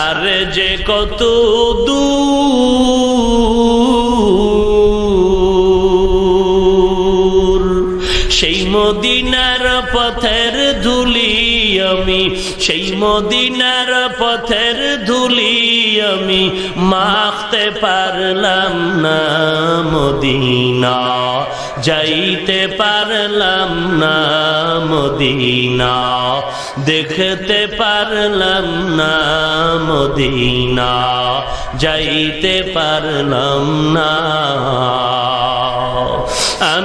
আর যে কত দূর সেই মদিনার পথের ধুলি আমি, সেই মদিনার পথের ধুলি আমি মাখতে পারলাম না মদিনা, যাইতে পারলাম না মদিনা, দেখতে পারলাম না মদিনা, যাইতে পারলাম না